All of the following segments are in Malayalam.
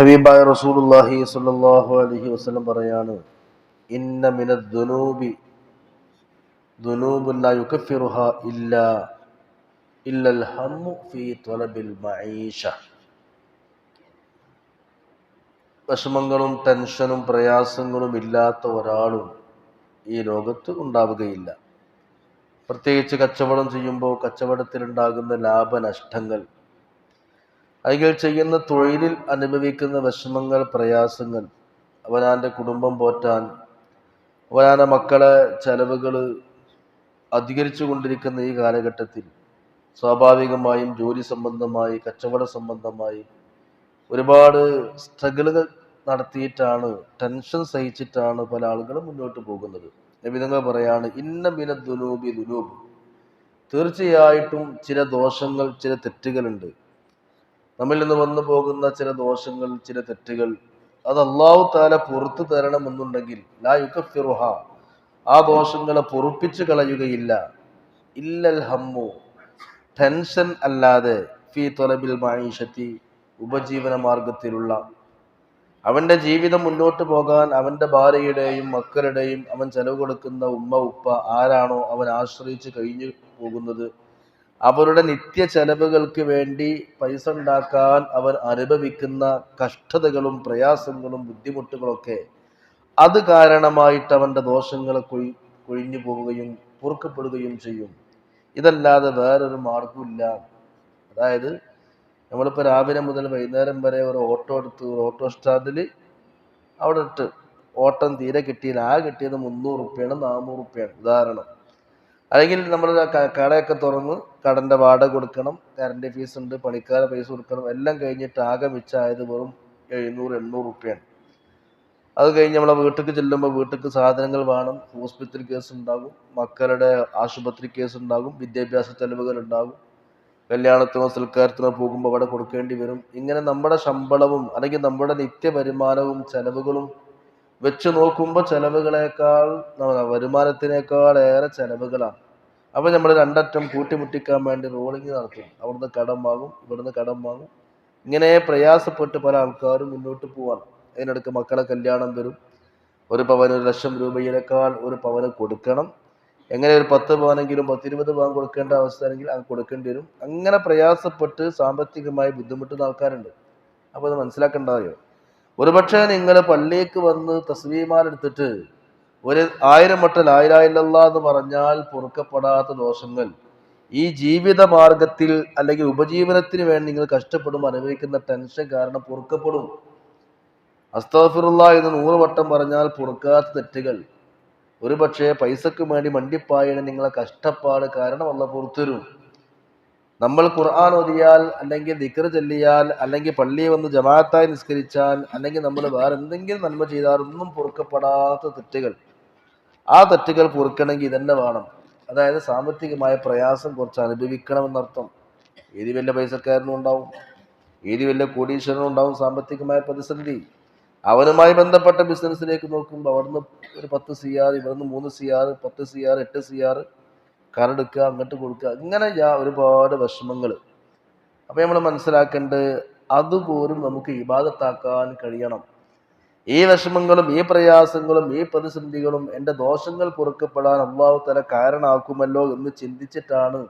ഹബീബായ റസൂലുള്ളാഹി സ്വല്ലല്ലാഹു അലൈഹി വസല്ലം പറയാണ് ഇന്ന മിന ദുനൂബി ദുനൂബുൻ ലാ ഇല്ലാ ഫീ മഈഷ വിഷമങ്ങളും ടെൻഷനും പ്രയാസങ്ങളും ഇല്ലാത്ത ഒരാളും ഈ ലോകത്ത് ഉണ്ടാവുകയില്ല. പ്രത്യേകിച്ച് കച്ചവടം ചെയ്യുമ്പോൾ കച്ചവടത്തിലുണ്ടാകുന്ന ലാഭനഷ്ടങ്ങൾ അല്ലെങ്കിൽ ചെയ്യുന്ന തൊഴിലിൽ അനുഭവിക്കുന്ന വിഷമങ്ങൾ പ്രയാസങ്ങൾ അവനാന്റെ കുടുംബം പോറ്റാൻ അവനാന്റെ മക്കളെ ചെലവുകൾ അധികരിച്ചു കൊണ്ടിരിക്കുന്ന ഈ കാലഘട്ടത്തിൽ സ്വാഭാവികമായും ജോലി സംബന്ധമായി കച്ചവട സംബന്ധമായി ഒരുപാട് സ്ട്രഗിളുകൾ നടത്തിയിട്ടാണ് ടെൻഷൻ സഹിച്ചിട്ടാണ് പല ആളുകളും മുന്നോട്ട് പോകുന്നത്. വിധങ്ങൾ പറയാണ് ഇന്ന മിന ദുനൂബി ദുനൂബ്. തീർച്ചയായിട്ടും ചില ദോഷങ്ങൾ ചില തെറ്റുകളുണ്ട്. നമ്മിൽ നിന്ന് വന്നു പോകുന്ന ചില ദോഷങ്ങൾ ചില തെറ്റുകൾ അത് അള്ളാഹു താല പുറത്തു തരണമെന്നുണ്ടെങ്കിൽ ലാ യുക്കഫിറുഹ ആ ദോഷങ്ങളെ പൊറുപ്പിച്ചു കളയുകയില്ല. ഇല്ലൽ ഹമ്മു ടെൻഷൻ അല്ലാതെ ഫി തൊലബിൽ മായിഷത്തി ഉപജീവന മാർഗത്തിലുള്ള അവന്റെ ജീവിതം മുന്നോട്ട് പോകാൻ അവന്റെ ഭാര്യയുടെയും മക്കളുടെയും അവൻ ചെലവ് കൊടുക്കുന്ന ഉമ്മ ഉപ്പ ആരാണോ അവൻ ആശ്രയിച്ച് കഴിഞ്ഞു പോകുന്നത്. അവരുടെ നിത്യ ചെലവുകൾക്ക് വേണ്ടി പൈസ ഉണ്ടാക്കാൻ അവർ അനുഭവിക്കുന്ന കഷ്ടതകളും പ്രയാസങ്ങളും ബുദ്ധിമുട്ടുകളൊക്കെ അത് കാരണമായിട്ട് അവന്റെ ദോഷങ്ങളെ കൊഴി കൊഴിഞ്ഞു പോവുകയും പൊറുക്കപ്പെടുകയും ചെയ്യും. ഇതല്ലാതെ വേറൊരു മാർഗമില്ല അതായത് നമ്മളിപ്പോൾ രാവിലെ മുതൽ വൈകുന്നേരം വരെ ഒരു ഓട്ടോ എടുത്ത് ഒരു ഓട്ടോ സ്റ്റാൻഡിൽ അവിടെ ഇട്ട് ഓട്ടം തീരെ കിട്ടിയില്ല. ആ കിട്ടിയത് മുന്നൂറ് റുപ്യാണ് നാനൂറ് റുപ്യാണ്. ഉദാഹരണം. അല്ലെങ്കിൽ നമ്മൾ കടയൊക്കെ തുറന്ന് കടന്റെ വാടക കൊടുക്കണം കറണ്ട് ഫീസ് ഉണ്ട് പണിക്കാരെ പൈസ കൊടുക്കണം എല്ലാം കഴിഞ്ഞിട്ട് ആകെ മിച്ചമായത് വെറും എഴുന്നൂറ് എണ്ണൂറ് റുപ്യാണ്. അത് കഴിഞ്ഞ് നമ്മളെ വീട്ടിലേക്ക് ചെല്ലുമ്പോൾ വീട്ടിലേക്ക് സാധനങ്ങൾ വേണം ഹോസ്പിറ്റൽ കേസ് ഉണ്ടാകും മക്കളുടെ ആശുപത്രി കേസ് ഉണ്ടാകും വിദ്യാഭ്യാസ ചെലവുകൾ ഉണ്ടാകും കല്യാണത്തിനോ സൽക്കാരത്തിനോ പോകുമ്പോൾ അവിടെ കൊടുക്കേണ്ടി വരും. ഇങ്ങനെ നമ്മുടെ ശമ്പളവും അല്ലെങ്കിൽ നമ്മുടെ നിത്യ വരുമാനവും ചെലവുകളും വെച്ച് നോക്കുമ്പോൾ ചെലവുകളേക്കാൾ വരുമാനത്തിനേക്കാൾ ഏറെ ചെലവുകളാണ്. അപ്പോൾ നമ്മൾ രണ്ടറ്റം കൂട്ടിമുട്ടിക്കാൻ വേണ്ടി റോളിങ് നടത്തും. അവിടുന്ന് കടം വാങ്ങും ഇവിടുന്ന് കടം വാങ്ങും. ഇങ്ങനെ പ്രയാസപ്പെട്ട് പല ആൾക്കാരും മുന്നോട്ട് പോവാണ്. അതിനിടയ്ക്ക് മക്കളെ കല്യാണം വരും. ഒരു പവന് ഒരു ലക്ഷം രൂപയിലേക്കാൾ ഒരു പവന് കൊടുക്കണം. എങ്ങനെ ഒരു പത്ത് പവനെങ്കിലും പത്തിരുപത് പവൻ കൊടുക്കേണ്ട അവസ്ഥയാണെങ്കിൽ അത് കൊടുക്കേണ്ടി വരും. അങ്ങനെ പ്രയാസപ്പെട്ട് സാമ്പത്തികമായി ബുദ്ധിമുട്ടുന്ന ആൾക്കാരുണ്ട്. അപ്പോൾ അത് മനസ്സിലാക്കേണ്ടതായോ ഒരുപക്ഷെ നിങ്ങൾ പള്ളിക്ക് വന്ന് തസ്വീമാരെടുത്തിട്ട് ഒരു ആയിരം വട്ടം ആയിരായില്ല എന്ന് പറഞ്ഞാൽ പൊറുക്കപ്പെടാത്ത ദോഷങ്ങൾ. ഈ ജീവിത മാർഗത്തിൽ അല്ലെങ്കിൽ ഉപജീവനത്തിന് വേണ്ടി നിങ്ങൾ കഷ്ടപ്പെടും അനുഭവിക്കുന്ന ടെൻഷൻ കാരണം പൊറുക്കപ്പെടും. അസ്തഫിറുള്ള എന്ന് നൂറ് വട്ടം പറഞ്ഞാൽ പൊറുക്കാത്ത തെറ്റുകൾ. ഒരു പക്ഷേ പൈസക്ക് വേണ്ടി മണ്ടിപ്പായാണ് നിങ്ങളെ കഷ്ടപ്പാട് കാരണം അല്ല പുറത്തുവരും നമ്മൾ ഖുർആൻ ഓതിയാൽ അല്ലെങ്കിൽ ദിക്കർ ചൊല്ലിയാൽ അല്ലെങ്കിൽ പള്ളിയിൽ വന്ന് ജമാഅത്തായി നിസ്കരിച്ചാൽ അല്ലെങ്കിൽ നമ്മൾ വേറെ എന്തെങ്കിലും നന്മ ചെയ്താൽ ഒന്നും പൊറുക്കപ്പെടാത്ത തെറ്റുകൾ. ആ തെറ്റുകൾ പൊറുക്കണമെങ്കിൽ ഇതന്നെ വേണം. അതായത് സാമ്പത്തികമായ പ്രയാസം കുറച്ച് അനുഭവിക്കണമെന്നർത്ഥം. ഏത് വലിയ പൈസക്കാരനും ഉണ്ടാവും. ഏത് വലിയ കോടീശ്വരനും ഉണ്ടാവും സാമ്പത്തികമായ പ്രതിസന്ധി. അവനുമായി ബന്ധപ്പെട്ട ബിസിനസ്സിലേക്ക് നോക്കുമ്പോൾ അവിടുന്ന് ഒരു പത്ത് സി ആർ ഇവിടുന്ന് മൂന്ന് സി ആർ പത്ത് സി ആർ എട്ട് സി ആർ കറെടുക്കുക അങ്ങോട്ട് കൊടുക്കുക ഇങ്ങനെ യാ ഒരുപാട് വിഷമങ്ങൾ അപ്പോൾ നമ്മൾ മനസ്സിലാക്കേണ്ടത് അതുപോലും നമുക്ക് ഇബാദത്താക്കാൻ കഴിയണം. ഈ വിഷമങ്ങളും ഈ പ്രയാസങ്ങളും ഈ പ്രതിസന്ധികളും എന്റെ ദോഷങ്ങൾ പൊറുക്കപ്പെടാൻ അള്ളാഹു തല കാരണമാക്കുമല്ലോ എന്ന് ചിന്തിച്ചിട്ടാണ്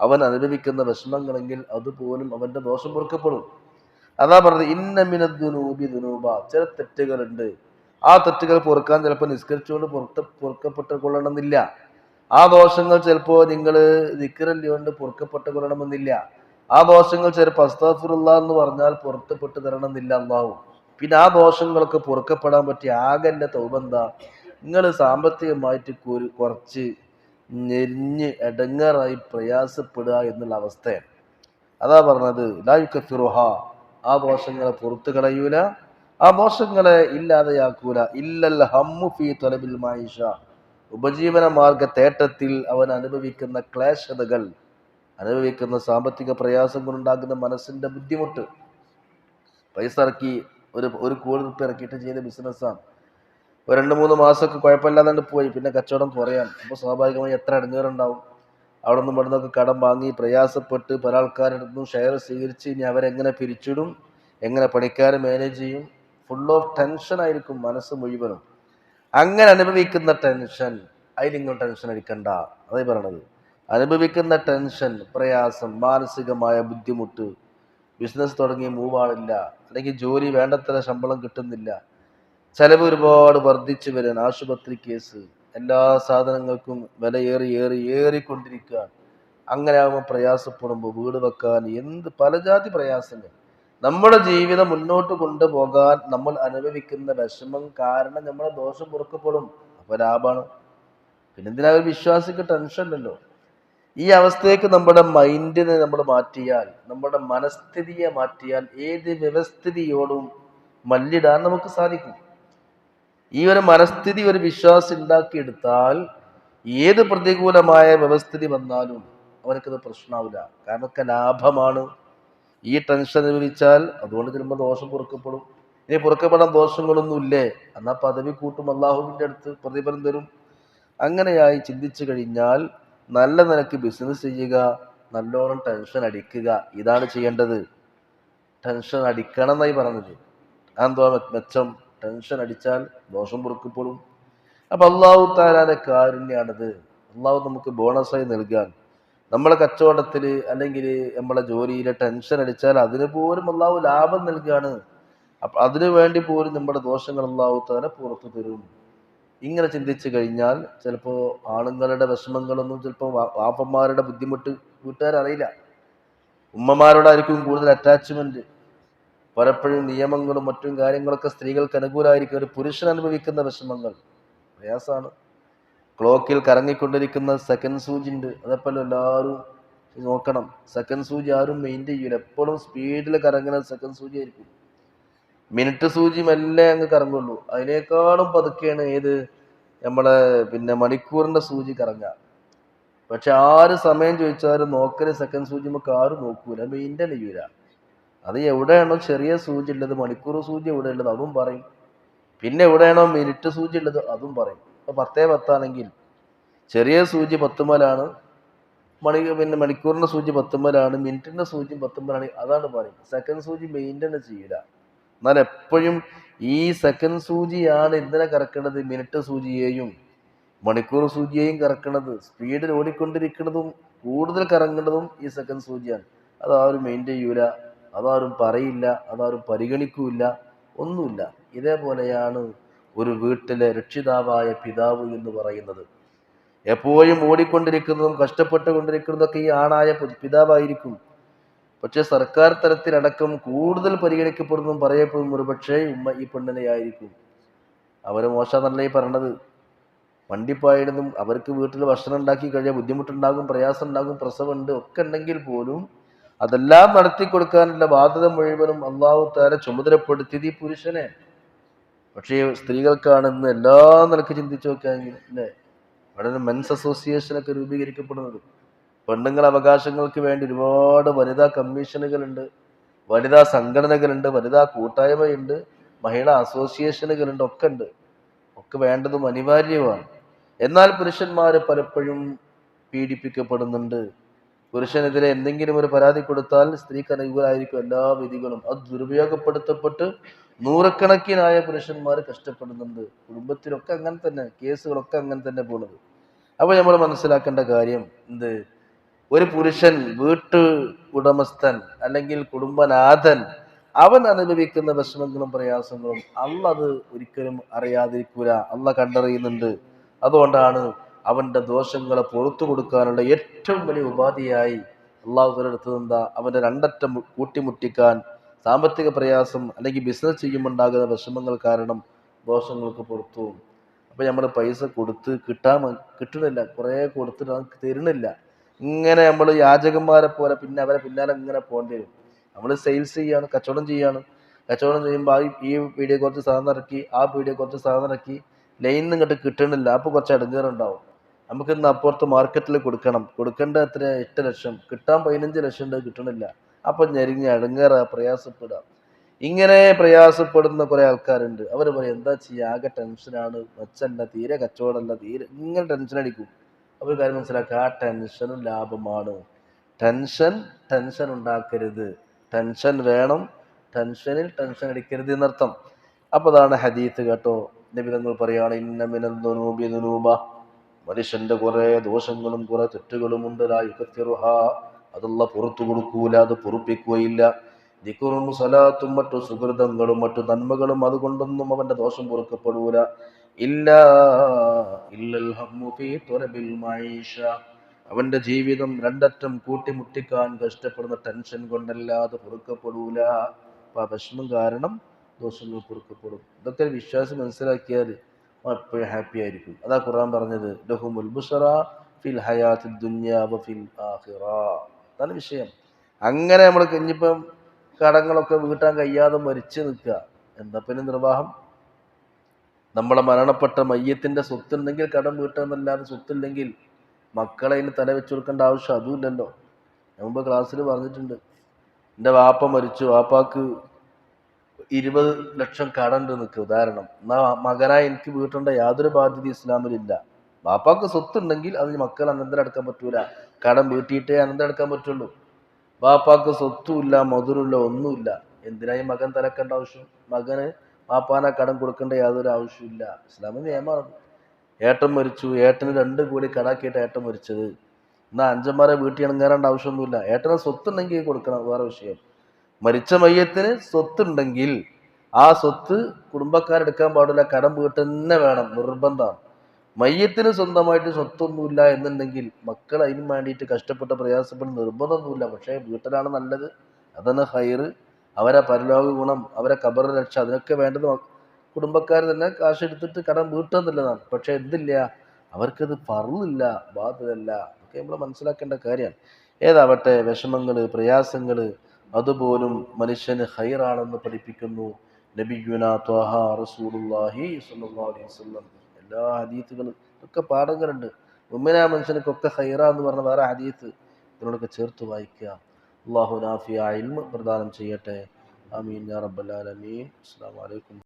അവൻ അനുഭവിക്കുന്ന വിഷമങ്ങളെങ്കിൽ അതുപോലും അവന്റെ ദോഷം പൊറുക്കപ്പെടും. അതാ പറഞ്ഞത് ഇന്നമിന ദുനൂബി ദുനൂബ. ചില തെറ്റുകളുണ്ട്. ആ തെറ്റുകൾ പൊറുക്കാൻ ചിലപ്പോൾ നിസ്കരിച്ചുകൊണ്ട് പുറത്ത് പൊറുക്കപ്പെട്ട് കൊള്ളണമെന്നില്ല ആ ദോഷങ്ങൾ ചിലപ്പോൾ നിങ്ങൾ ദിക്കറല്ലി കൊണ്ട് പൊറുക്കപ്പെട്ട് കൊള്ളണമെന്നില്ല ആ ദോഷങ്ങൾ ചിലപ്പോൾ അസ്താഫുറുള്ള എന്ന് പറഞ്ഞാൽ പുറത്തുപെട്ട് തരണമെന്നില്ല അള്ളാഹു പിന്നെ ആ ദോഷങ്ങളൊക്കെ പൊറുക്കപ്പെടാൻ പറ്റിയ ആകെ എന്റെ തൗബന്ത നിങ്ങൾ സാമ്പത്തികമായിട്ട് കുറച്ച് ഞെരിഞ്ഞ് എടങ്ങാറായി പ്രയാസപ്പെടുക എന്നുള്ള അവസ്ഥയാണ്. അതാ പറഞ്ഞത് ലായുക്ക ഫിറുഹ ആ ദോഷങ്ങളെ പുറത്തു കളയൂല. ആ ദോഷങ്ങളെ ഇല്ലാതെയാക്കൂല. ഇല്ലൽ ഹമ്മു ഫീ തൊലബിൽ മായിഷ ഉപജീവന മാർഗ തേട്ടത്തിൽ അവൻ അനുഭവിക്കുന്ന ക്ലേശതകൾ അനുഭവിക്കുന്ന സാമ്പത്തിക പ്രയാസം കൊണ്ടുണ്ടാകുന്ന മനസ്സിന്റെ ബുദ്ധിമുട്ട്. പൈസ ഇറക്കി ഒരു ഒരു കോടി റുപ്യ ഇറക്കിയിട്ട് ചെയ്ത ബിസിനസ്സാണ് ഒരു രണ്ട് മൂന്ന് മാസമൊക്കെ കുഴപ്പമില്ലാതെ പോയി. പിന്നെ കച്ചവടം കുറയാൻ. അപ്പോൾ സ്വാഭാവികമായി എത്ര ഇടങ്ങേറുണ്ടാവും അവിടെ നിന്നും ഇവിടെ നിന്നൊക്കെ കടം വാങ്ങി പ്രയാസപ്പെട്ട് പല ആൾക്കാരുടെ നിന്നും ഷെയർ സ്വീകരിച്ച് ഇനി അവരെങ്ങനെ പിരിച്ചിടും? എങ്ങനെ പണിക്കാരെ മാനേജ് ചെയ്യും? ഫുൾ ഓഫ് ടെൻഷൻ ആയിരിക്കും മനസ്സ് മുഴുവനും. അങ്ങനെ അനുഭവിക്കുന്ന ടെൻഷൻ അതിൽ നിങ്ങൾ ടെൻഷൻ അടിക്കണ്ട. അതേ പറയണത്. അനുഭവിക്കുന്ന ടെൻഷൻ പ്രയാസം മാനസികമായ ബുദ്ധിമുട്ട് ബിസിനസ് തുടങ്ങി മൂവ് ആളില്ല. അല്ലെങ്കിൽ ജോലി വേണ്ടത്ര ശമ്പളം കിട്ടുന്നില്ല. ചെലവ് ഒരുപാട് വർദ്ധിച്ചു വരാൻ ആശുപത്രി കേസ് എല്ലാ സാധനങ്ങൾക്കും വില ഏറി ഏറി ഏറിക്കൊണ്ടിരിക്കുക അങ്ങനെ ആകുമ്പോൾ പ്രയാസപ്പെടുമ്പോൾ വീട് വെക്കാൻ എന്ത് പലജാതി പ്രയാസങ്ങൾ. നമ്മുടെ ജീവിതം മുന്നോട്ട് കൊണ്ടുപോകാൻ നമ്മൾ അനുഭവിക്കുന്ന വിഷമം കാരണം നമ്മളെ ദോഷം പുറക്കപ്പെടും. അപ്പൊ ലാഭാണ് പിന്നെന്തിനാ ഒരു വിശ്വാസിക്ക് ടെൻഷൻ ഉണ്ടല്ലോ ഈ അവസ്ഥയ്ക്ക് നമ്മുടെ മൈൻഡിനെ നമ്മൾ മാറ്റിയാൽ നമ്മുടെ മനസ്ഥിതിയെ മാറ്റിയാൽ ഏത് വ്യവസ്ഥിതിയോടും മല്ലിടാൻ നമുക്ക് സാധിക്കും. ഈ ഒരു മനസ്ഥിതി ഒരു വിശ്വാസം ഉണ്ടാക്കിയെടുത്താൽ ഏത് പ്രതികൂലമായ വ്യവസ്ഥിതി വന്നാലും അവനക്കത് പ്രശ്നമാവില്ല കാരണം ഒക്കെ ലാഭമാണ്. ഈ ടെൻഷൻ അനുഭവിച്ചാൽ അതുകൊണ്ട് ചിലപ്പോൾ ദോഷം പുറക്കപ്പെടും. ഇനി പുറക്കപ്പെടാൻ ദോഷങ്ങളൊന്നും ഇല്ലേ എന്നാ പദവി കൂട്ടും അള്ളാഹുവിന്റെ അടുത്ത് പ്രതിഫലം തരും. അങ്ങനെയായി ചിന്തിച്ചു കഴിഞ്ഞാൽ നല്ല നിലയ്ക്ക് ബിസിനസ് ചെയ്യുക നല്ലോണം ടെൻഷൻ അടിക്കുക. ഇതാണ് ചെയ്യേണ്ടത്. ടെൻഷൻ അടിക്കണം എന്നായി പറഞ്ഞത്. അതെന്തോ മെച്ചം? ടെൻഷൻ അടിച്ചാൽ ദോഷം പൊറുക്കപ്പെടും. അപ്പൊ അള്ളാഹു താലാന്റെ കാരുണ്യാണത്. അള്ളാഹു നമുക്ക് ബോണസായി നൽകാൻ നമ്മളെ കച്ചവടത്തിൽ അല്ലെങ്കിൽ നമ്മളെ ജോലിയിലെ ടെൻഷൻ അടിച്ചാൽ അതിന് പോലും അള്ളാഹു ലാഭം നൽകുകയാണ്. അപ്പൊ അതിനു വേണ്ടി പോലും നമ്മുടെ ദോഷങ്ങൾ അള്ളാഹു താല പുറത്തു തരും. ഇങ്ങനെ ചിന്തിച്ചു കഴിഞ്ഞാൽ ചിലപ്പോൾ ആണുങ്ങളുടെ വിഷമങ്ങളൊന്നും ചിലപ്പോൾ വാപ്പന്മാരുടെ ബുദ്ധിമുട്ട് വീട്ടുകാരറിയില്ല. ഉമ്മമാരോടായിരിക്കും കൂടുതൽ അറ്റാച്ച്മെന്റ് പലപ്പോഴും നിയമങ്ങളും മറ്റും കാര്യങ്ങളൊക്കെ സ്ത്രീകൾക്ക് അനുകൂലമായിരിക്കും ഒരു പുരുഷൻ അനുഭവിക്കുന്ന വിഷമങ്ങൾ. പ്രയാസമാണ്. ക്ലോക്കിൽ കറങ്ങിക്കൊണ്ടിരിക്കുന്ന സെക്കൻഡ് സൂചി ഉണ്ട്. അതേപോലെ എല്ലാവരും നോക്കണം. സെക്കൻഡ് സൂചി ആരും മെയിൻ ചെയ്യൂല. എപ്പോഴും സ്പീഡിൽ കറങ്ങുന്ന സെക്കൻഡ് സൂചി ആയിരിക്കും. മിനിറ്റ് സൂചി മെല്ലെ അങ്ങ് കറങ്ങുള്ളൂ. അതിനേക്കാളും പതുക്കെയാണ് ഏത് നമ്മളെ പിന്നെ മണിക്കൂറിന്റെ സൂചി കറങ്ങുക. പക്ഷെ ആര് സമയം ചോദിച്ചാലും നോക്കൽ സെക്കൻഡ് സൂചി നമുക്ക് ആരും നോക്കൂല. മെയിന്റെയിൻ ചെയ്യൂല. അത് എവിടെയാണോ ചെറിയ സൂചി ഉള്ളത് മണിക്കൂർ സൂചി എവിടെ ഉള്ളത് അതും പറയും. പിന്നെ എവിടെയാണോ മിനിറ്റ് സൂചി ഉള്ളത് അതും പറയും. പത്തേ പത്താണെങ്കിൽ ചെറിയ സൂചി പത്തുമലാണ് മണി പിന്നെ മണിക്കൂറിന്റെ സൂചി പത്തുമലാണ് മിനിറ്റിന്റെ സൂചി പത്തുമലാണ് അതാണ് പറയുന്നത്. സെക്കൻഡ് സൂചി മെയിന്റനൻസ് ചെയ്യില്ല. എന്നാൽ എപ്പോഴും ഈ സെക്കൻഡ് സൂചിയാണ് എന്തിനെ കറക്കേണ്ടത് മിനിറ്റ് സൂചിയെയും മണിക്കൂർ സൂചിയെയും കറക്കണത് സ്പീഡിൽ ഓടിക്കൊണ്ടിരിക്കുന്നതും കൂടുതൽ കറങ്ങേണ്ടതും ഈ സെക്കൻഡ് സൂചിയാണ്. അതാരും മെയിന്റെയിൻ ചെയ്യൂല അതാരും പറയില്ല അതാരും പരിഗണിക്കൂല ഒന്നുമില്ല. ഇതേപോലെയാണ് ഒരു വീട്ടിലെ രക്ഷിതാവായ പിതാവ് എന്ന് പറയുന്നത്. എപ്പോഴും ഓടിക്കൊണ്ടിരിക്കുന്നതും കഷ്ടപ്പെട്ടുകൊണ്ടിരിക്കുന്നതൊക്കെ ഈ ആണായ പിതാവായിരിക്കും. പക്ഷെ സർക്കാർ തലത്തിലടക്കം കൂടുതൽ പരിഗണിക്കപ്പെടുന്നതും പറയപ്പെടുന്നതും ഒരുപക്ഷെ ഉമ്മ ഈ പെണ്ണിനെ ആയിരിക്കും. അവർ മോശമെന്നല്ല ഈ പറഞ്ഞത് വണ്ടിപ്പായതും അവർക്ക് വീട്ടിൽ ഭക്ഷണം ഉണ്ടാക്കി കഴിയാൻ ബുദ്ധിമുട്ടുണ്ടാകും പ്രയാസം ഉണ്ടാകും പ്രസവമുണ്ട് ഒക്കെ ഉണ്ടെങ്കിൽ പോലും അതെല്ലാം നടത്തി കൊടുക്കാനുള്ള ബാധ്യത മുഴുവനും അള്ളാഹു താര ചുമതലപ്പെടുത്തിയത് ഈ പുരുഷനെ. പക്ഷേ സ്ത്രീകൾക്കാണെന്ന് എല്ലാ നിലയ്ക്ക് ചിന്തിച്ചു നോക്കുകയാണെങ്കിൽ അല്ലേ വളരെ മെൻസ് അസോസിയേഷനൊക്കെ രൂപീകരിക്കപ്പെടുന്നത്. പെണ്ണുങ്ങൾ അവകാശങ്ങൾക്ക് വേണ്ടി ഒരുപാട് വനിതാ കമ്മീഷനുകളുണ്ട് വനിതാ സംഘടനകളുണ്ട് വനിതാ കൂട്ടായ്മയുണ്ട് മഹിളാ അസോസിയേഷനുകളുണ്ട് ഒക്കെ ഉണ്ട് ഒക്കെ വേണ്ടതും അനിവാര്യമാണ് എന്നാൽ പുരുഷന്മാർ പലപ്പോഴും പീഡിപ്പിക്കപ്പെടുന്നുണ്ട്. പുരുഷനെതിരെ എന്തെങ്കിലും ഒരു പരാതി കൊടുത്താൽ സ്ത്രീക്ക് അനുകൂലമായിരിക്കും എല്ലാ വിധികളും. അത് ദുരുപയോഗപ്പെടുത്തപ്പെട്ട് നൂറക്കണക്കിനായ പുരുഷന്മാർ കഷ്ടപ്പെടുന്നുണ്ട്. കുടുംബത്തിലൊക്കെ അങ്ങനെ തന്നെ കേസുകളൊക്കെ അങ്ങനെ തന്നെ പോണത്. അപ്പൊ നമ്മൾ മനസ്സിലാക്കേണ്ട കാര്യം എന്ത്? ഒരു പുരുഷൻ വീട്ടു ഉടമസ്ഥൻ അല്ലെങ്കിൽ കുടുംബനാഥൻ അവൻ അനുഭവിക്കുന്ന വിഷമങ്ങളും പ്രയാസങ്ങളും അല്ല അത് ഒരിക്കലും അറിയാതിരിക്കൂല. അല്ല കണ്ടറിയുന്നുണ്ട്. അതുകൊണ്ടാണ് അവന്റെ ദോഷങ്ങളെ പുറത്തു കൊടുക്കാനുള്ള ഏറ്റവും വലിയ ഉപാധിയായി അള്ളാഹു എടുത്തത് എന്താ? അവന്റെ രണ്ടറ്റം കൂട്ടിമുട്ടിക്കാൻ സാമ്പത്തിക പ്രയാസം അല്ലെങ്കിൽ ബിസിനസ് ചെയ്യുമ്പോണ്ടാകുന്ന വിഷമങ്ങൾ കാരണം ദോഷങ്ങൾക്ക് പുറത്തു. പോകും അപ്പൊ നമ്മൾ പൈസ കൊടുത്ത് കിട്ടാൻ കിട്ടണില്ല. കുറേ കൊടുത്തിട്ട് നമുക്ക് തരുന്നില്ല. ഇങ്ങനെ നമ്മൾ യാചകന്മാരെ പോലെ പിന്നെ അവരെ പിന്നാലെ ഇങ്ങനെ പോകേണ്ടി വരും. നമ്മൾ സെയിൽസ് ചെയ്യാണ് കച്ചവടം ചെയ്യാണ് കച്ചവടം ചെയ്യുമ്പോൾ ഈ വീഡിയോ കുറച്ച് സാധനം ഇറക്കി ആ വീഡിയോ കുറച്ച് സാധനം ഇറക്കി ലൈനിൽ ഇങ്ങോട്ട് കിട്ടണില്ല. അപ്പോൾ കുറച്ച് അടങ്ങേറുണ്ടാവും നമുക്ക് ഇന്ന് അപ്പുറത്ത് മാർക്കറ്റിൽ കൊടുക്കണം. കൊടുക്കേണ്ട എത്ര എട്ട് ലക്ഷം കിട്ടാൻ പതിനഞ്ച് ലക്ഷം ഉണ്ട് കിട്ടണില്ല. അപ്പൊ ഞെരിഞ്ഞ് അടങ്ങേറ പ്രയാസപ്പെടുക. ഇങ്ങനെ പ്രയാസപ്പെടുന്ന കുറേ ആൾക്കാരുണ്ട്. അവർ പറയും എന്താ ചെയ്യുക ആകെ ടെൻഷനാണ് മെച്ചല്ല തീരെ കച്ചവടമല്ല തീരെ ഇങ്ങനെ ടെൻഷൻ അടിക്കും. അവർ കാര്യം മനസ്സിലാക്കുക ആ ടെൻഷനും ലാഭമാണ്. ടെൻഷൻ ടെൻഷൻ ഉണ്ടാക്കരുത്. ടെൻഷൻ വേണം. ടെൻഷനിൽ ടെൻഷൻ അടിക്കരുത് എന്നർത്ഥം. അപ്പൊ അതാണ് ഹദീത്ത് കേട്ടോ. നബി തങ്ങൾ പറയുകയാണ് ഇന്നമിനൂബി ദുനൂബ. മനുഷ്യന്റെ കുറെ ദോഷങ്ങളും കുറെ തെറ്റുകളും ഉണ്ട്. ലാ യുകത്തിറുഹ അതുള്ള പുറത്തു കൊടുക്കൂല അത് പൊറുപ്പിക്കുകയില്ല. ദിക്കുറും സലാത്തും മറ്റു സുഹൃതങ്ങളും മറ്റു നന്മകളും അതുകൊണ്ടൊന്നും അവന്റെ ദോഷം പൊറുക്കപ്പെടൂല. ഇല്ല അവന്റെ ജീവിതം രണ്ടറ്റം കൂട്ടിമുട്ടിക്കാൻ കഷ്ടപ്പെടുന്ന ടെൻഷൻ കൊണ്ടല്ലാതെ പൊറുക്കപ്പെടൂല. അപ്പൊ ആ വിഷമം കാരണം ദോഷങ്ങൾ പൊറുക്കപ്പെടും. ഇതൊക്കെ വിശ്വാസം മനസ്സിലാക്കിയാൽ എപ്പോഴും ഹാപ്പി ആയിരിക്കും. അതാ ഖുർആൻ പറഞ്ഞത് ലഹുമുൽ ബുസറ ഫിൽ ഹയാത്തി ദുനിയ വ ഫിൽ ആഖിറ. അതാണ് വിഷയം. അങ്ങനെ നമ്മൾ ഇനിയിപ്പം കടങ്ങളൊക്കെ വീട്ടാൻ കഴിയാതെ മരിച്ചു നിൽക്കുക. എന്താ പിന്നെ നിർവാഹം? നമ്മളെ മരണപ്പെട്ട മയ്യത്തിന്റെ സ്വത്തുണ്ടെങ്കിൽ കടം വീട്ടാന്നല്ലാതെ സ്വത്തില്ലെങ്കിൽ മക്കളെ അതിന് തല വെച്ചു കൊടുക്കേണ്ട ആവശ്യം അതുമില്ലല്ലോ. ഞാൻ മുമ്പ് ക്ലാസ്സിൽ പറഞ്ഞിട്ടുണ്ട്. എന്റെ വാപ്പ മരിച്ചു. വാപ്പാക്ക് ഇരുപത് ലക്ഷം കടണ്ട് നിൽക്കുക ഉദാഹരണം എന്നാ മകനായി എനിക്ക് വീട്ടേണ്ട യാതൊരു ബാധ്യത ഇസ്ലാമിലില്ല. സ്വത്ത് ഉണ്ടെങ്കിൽ അതിന് മക്കൾ അനന്തരം അടക്കാൻ പറ്റൂല. കടം വീട്ടിയിട്ടേ അനന്തരം അടക്കാൻ പറ്റുള്ളൂ. ബാപ്പാക്ക് സ്വത്തുമില്ല മധുരമില്ല ഒന്നുമില്ല. എന്തിനായി മകൻ തലക്കേണ്ട ആവശ്യം? മകന് വാപ്പാനെ കടം കൊടുക്കേണ്ട യാതൊരു ആവശ്യമില്ല ഇസ്ലാമിന് നിയമമാണ്. ഏട്ടൻ മരിച്ചു. ഏട്ടന് രണ്ട് കോടി കടാക്കിയിട്ട് ഏട്ടൻ മരിച്ചത്. എന്നാൽ അഞ്ചന്മാരെ വീട്ടിൽ ഇണങ്ങാറേണ്ട ആവശ്യമൊന്നുമില്ല. ഏട്ടന് സ്വത്തുണ്ടെങ്കിൽ കൊടുക്കണം. വേറെ വിഷയം. മരിച്ച മയ്യത്തിന് സ്വത്തുണ്ടെങ്കിൽ ആ സ്വത്ത് കുടുംബക്കാരെടുക്കാൻ പാടില്ല കടം വീട്ട് തന്നെ വേണം നിർബന്ധമാണ്. മയ്യത്തിന് സ്വന്തമായിട്ട് സ്വത്തൊന്നുമില്ല എന്നുണ്ടെങ്കിൽ മക്കൾ അതിന് വേണ്ടിയിട്ട് കഷ്ടപ്പെട്ട് പ്രയാസപ്പെട്ട് നിർബന്ധമൊന്നുമില്ല. പക്ഷേ വീട്ടിലാണ് നല്ലത് അതാണ് ഹൈറ് അവരെ പരലോക ഗുണം അവരെ കബർ രക്ഷ അതിനൊക്കെ വേണ്ടത് കുടുംബക്കാർ തന്നെ കാശ് എടുത്തിട്ട് കടം വീട്ടുക എന്നുള്ളതാണ് പക്ഷെ എന്തില്ല അവർക്കത് പറലില്ല ബാധ്യതല്ല അതൊക്കെ നമ്മൾ മനസ്സിലാക്കേണ്ട കാര്യമാണ്. ഏതാവട്ടെ വിഷമങ്ങൾ പ്രയാസങ്ങൾ അതുപോലും മനുഷ്യന് ഹൈറാണെന്ന് പഠിപ്പിക്കുന്നു നബിയുന ത്വഹ സ്വല്ലല്ലാഹു അലൈഹി വസല്ലം. എല്ലാ ഹദീത്തുകളും ഒക്കെ പാഠങ്ങളുണ്ട്. ഉമ്മനാ മനുഷ്യനൊക്കെ ഹൈറ എന്ന് പറഞ്ഞ വേറെ ഹദീത്ത് ഇതിനോടൊക്കെ ചേർത്ത് വായിക്കുക. അള്ളാഹു നാഫിയ ഇൽമ പ്രദാനം ചെയ്യട്ടെ. റബ്ബൽ ആലമീൻ. അസ്സലാമു അലൈക്കും.